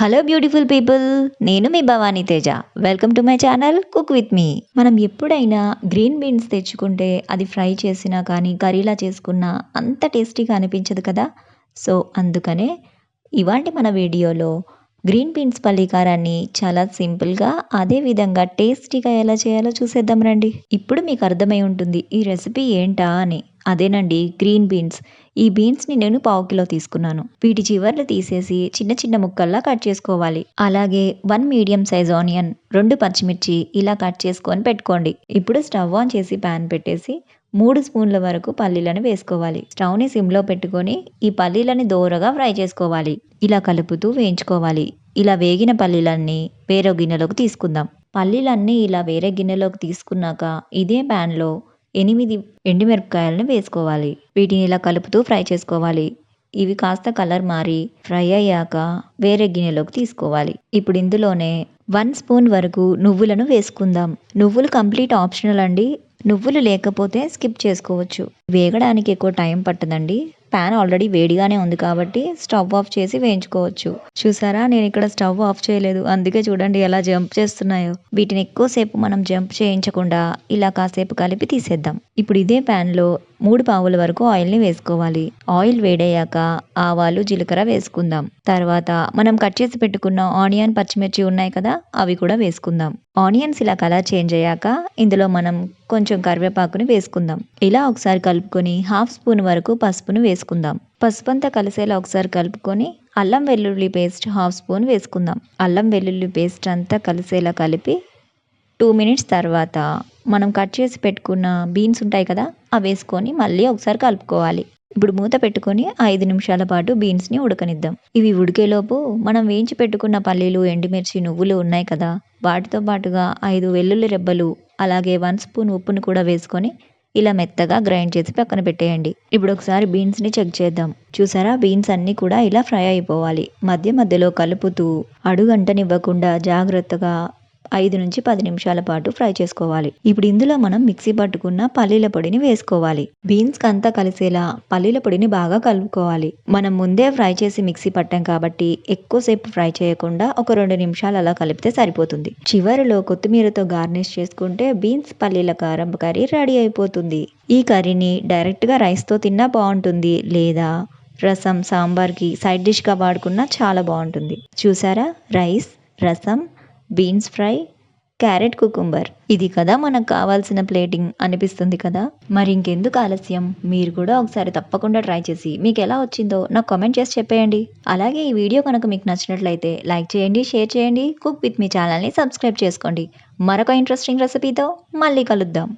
Hello beautiful people నేను మీ Bhavani Teja. Welcome to my channel cook with me మనం ఎప్పుడైనా green beans తెచ్చుకుంటే అది ఫ్రై చేసినా కానీ కర్రీలా చేసుకున్నా అంత టేస్టీగా అనిపించదు కదా? సో అందుకనే ఇవాంటి మన వీడియోలో గ్రీన్ బీన్స్ పల్లీకారాన్ని చాలా సింపుల్గా అదే విధంగా టేస్టీగా ఎలా చేయాలో చూసేద్దాం రండి. ఇప్పుడు మీకు అర్థమై ఉంటుంది ఈ రెసిపీ ఏంటా అని. అదేనండి గ్రీన్ బీన్స్. ఈ బీన్స్ని నేను పావు కిలో తీసుకున్నాను. వీటి చివర్లు తీసేసి చిన్న చిన్న ముక్కల్లా కట్ చేసుకోవాలి. అలాగే వన్ మీడియం సైజ్ ఆనియన్ రెండు పచ్చిమిర్చి ఇలా కట్ చేసుకొని పెట్టుకోండి. ఇప్పుడు స్టవ్ ఆన్ చేసి ప్యాన్ పెట్టేసి మూడు స్పూన్ల వరకు పల్లీలను వేసుకోవాలి. స్టవ్ని సిమ్లో పెట్టుకొని ఈ పల్లీలని దోరగా ఫ్రై చేసుకోవాలి. ఇలా కలుపుతూ వేయించుకోవాలి. ఇలా వేగిన పల్లీలన్నీ వేరే గిన్నెలోకి తీసుకుందాం. పల్లీలన్నీ ఇలా వేరే గిన్నెలోకి తీసుకున్నాక ఇదే ప్యాన్లో ఎనిమిది ఎండుమిరపకాయలను వేసుకోవాలి. వీటిని ఇలా కలుపుతూ ఫ్రై చేసుకోవాలి. ఇవి కాస్త కలర్ మారి ఫ్రై అయ్యాక వేరే గిన్నెలోకి తీసుకోవాలి. ఇప్పుడు ఇందులోనే వన్ స్పూన్ వరకు నువ్వులను వేసుకుందాం. నువ్వులు కంప్లీట్ ఆప్షనల్ అండి. నువ్వులు లేకపోతే స్కిప్ చేసుకోవచ్చు. వేగడానికి ఎక్కువ టైం పట్టదండి. ప్యాన్ ఆల్రెడీ వేడిగానే ఉంది కాబట్టి స్టవ్ ఆఫ్ చేసి వేయించుకోవచ్చు. చూసారా? నేను ఇక్కడ స్టవ్ ఆఫ్ చేయలేదు. అందుకే చూడండి ఎలా జంప్ చేస్తున్నాయో. వీటిని ఎక్కువసేపు మనం జంప్ చేయించకుండా ఇలా కాసేపు కలిపి తీసేద్దాం. ఇప్పుడు ఇదే ప్యాన్లో మూడు పావుల వరకు ఆయిల్ని వేసుకోవాలి. ఆయిల్ వేడయ్యాక ఆవాలు జీలకర్ర వేసుకుందాం. తర్వాత మనం కట్ చేసి పెట్టుకున్న ఆనియన్ పచ్చిమిర్చి ఉన్నాయి కదా అవి కూడా వేసుకుందాం. ఆనియన్స్ ఇలా కలర్ చేంజ్ అయ్యాక ఇందులో మనం కొంచెం కరివేపాకుని వేసుకుందాం. ఇలా ఒకసారి కలుపుకొని హాఫ్ స్పూన్ వరకు పసుపును వేసుకుందాం. పసుపు అంతా కలిసేలా ఒకసారి కలుపుకొని అల్లం వెల్లుల్లి పేస్ట్ హాఫ్ స్పూన్ వేసుకుందాం. అల్లం వెల్లుల్లి పేస్ట్ అంతా కలిసేలా కలిపి టూ మినిట్స్ తర్వాత మనం కట్ చేసి పెట్టుకున్న బీన్స్ ఉంటాయి కదా అవి వేసుకొని మళ్ళీ ఒకసారి కలుపుకోవాలి. ఇప్పుడు మూత పెట్టుకొని ఐదు నిమిషాల పాటు బీన్స్ని ఉడకనిద్దాం. ఇవి ఉడికేలోపు మనం వేయించి పెట్టుకున్న పల్లీలు ఎండుమిర్చి నువ్వులు ఉన్నాయి కదా వాటితో పాటుగా ఐదు వెల్లుల్లి రెబ్బలు అలాగే వన్ స్పూన్ ఉప్పును కూడా వేసుకొని ఇలా మెత్తగా గ్రైండ్ చేసి పక్కన పెట్టేయండి. ఇప్పుడు ఒకసారి బీన్స్ని చెక్ చేద్దాం. చూసారా? బీన్స్ అన్నీ కూడా ఇలా ఫ్రై అయిపోవాలి. మధ్య మధ్యలో కలుపుతూ అడుగంటనివ్వకుండా జాగ్రత్తగా ఐదు నుంచి పది నిమిషాల పాటు ఫ్రై చేసుకోవాలి. ఇప్పుడు ఇందులో మనం మిక్సీ పట్టుకున్న పల్లీల పొడిని వేసుకోవాలి. బీన్స్ అంతా కలిసేలా పల్లీల పొడిని బాగా కలుపుకోవాలి. మనం ముందే ఫ్రై చేసి మిక్సీ పట్టాం కాబట్టి ఎక్కువసేపు ఫ్రై చేయకుండా ఒక రెండు నిమిషాలు అలా కలిపితే సరిపోతుంది. చివరిలో కొత్తిమీరతో గార్నిష్ చేసుకుంటే బీన్స్ పల్లీల కారం కర్రీ రెడీ అయిపోతుంది. ఈ కర్రీని డైరెక్ట్గా రైస్తో తిన్నా బాగుంటుంది. లేదా రసం సాంబార్కి సైడ్ డిష్గా వాడుకున్నా చాలా బాగుంటుంది. చూసారా? రైస్ రసం బీన్స్ ఫ్రై క్యారెట్ కుకుంబర్. ఇది కదా మనకు కావాల్సిన ప్లేటింగ్ అనిపిస్తుంది కదా? మరి ఇంకెందుకు ఆలస్యం? మీరు కూడా ఒకసారి తప్పకుండా ట్రై చేసి మీకు ఎలా వచ్చిందో నాకు కామెంట్ చేసి చెప్పేయండి. అలాగే ఈ వీడియో కనుక మీకు నచ్చినట్లయితే లైక్ చేయండి షేర్ చేయండి కుక్ విత్ మీ ఛానల్ని సబ్స్క్రైబ్ చేసుకోండి. మరొక ఇంట్రెస్టింగ్ రెసిపీతో మళ్ళీ కలుద్దాం.